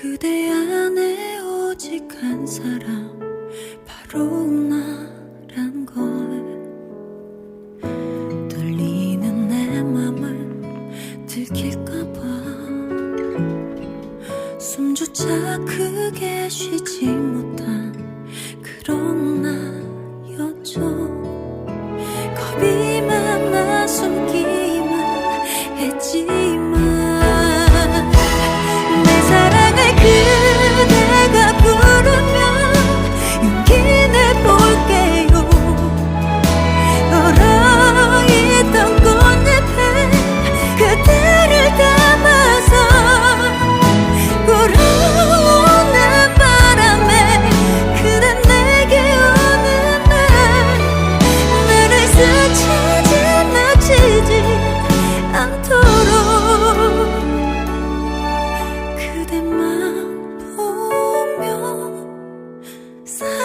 그대 안에 오직 한 사람 바로 나란 걸. 떨리는 내 맘을 들킬까봐. 숨조차 크게 쉬지 못한 그런 나였죠. 겁이 많아 숨기만 했지.